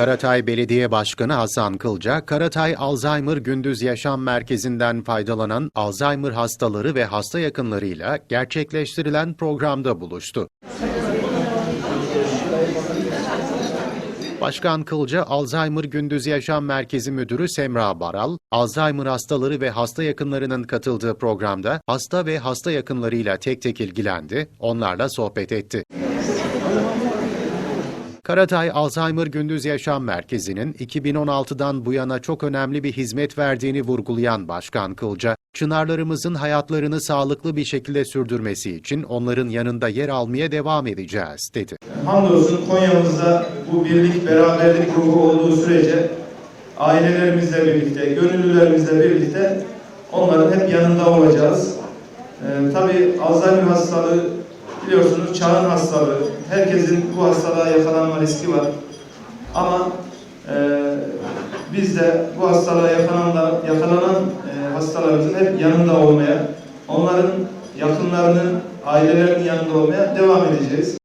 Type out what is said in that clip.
Karatay Belediye Başkanı Hasan Kılca, Karatay Alzheimer Gündüz Yaşam Merkezi'nden faydalanan Alzheimer hastaları ve hasta yakınlarıyla gerçekleştirilen programda buluştu. Başkan Kılca, Alzheimer Gündüz Yaşam Merkezi Müdürü Semra Baral, Alzheimer hastaları ve hasta yakınlarının katıldığı programda hasta ve hasta yakınlarıyla tek tek ilgilendi, onlarla sohbet etti. Karatay Alzheimer Gündüz Yaşam Merkezi'nin 2016'dan bu yana çok önemli bir hizmet verdiğini vurgulayan Başkan Kılca, çınarlarımızın hayatlarını sağlıklı bir şekilde sürdürmesi için onların yanında yer almaya devam edeceğiz, dedi. Hamdolsun Konya'mızda bu birlik, beraberlik ruhu olduğu sürece ailelerimizle birlikte, gönüllülerimizle birlikte onların hep yanında olacağız. Ee, tabii Alzheimer hastalığı biliyorsunuz çağın hastalığı. Herkesin bu hastalığa yakalanma riski var. Ama e, biz de bu hastalığa yakalanan, yakalanan e, hastalarımızın hep yanında olmaya, onların yakınlarının, ailelerinin yanında olmaya devam edeceğiz.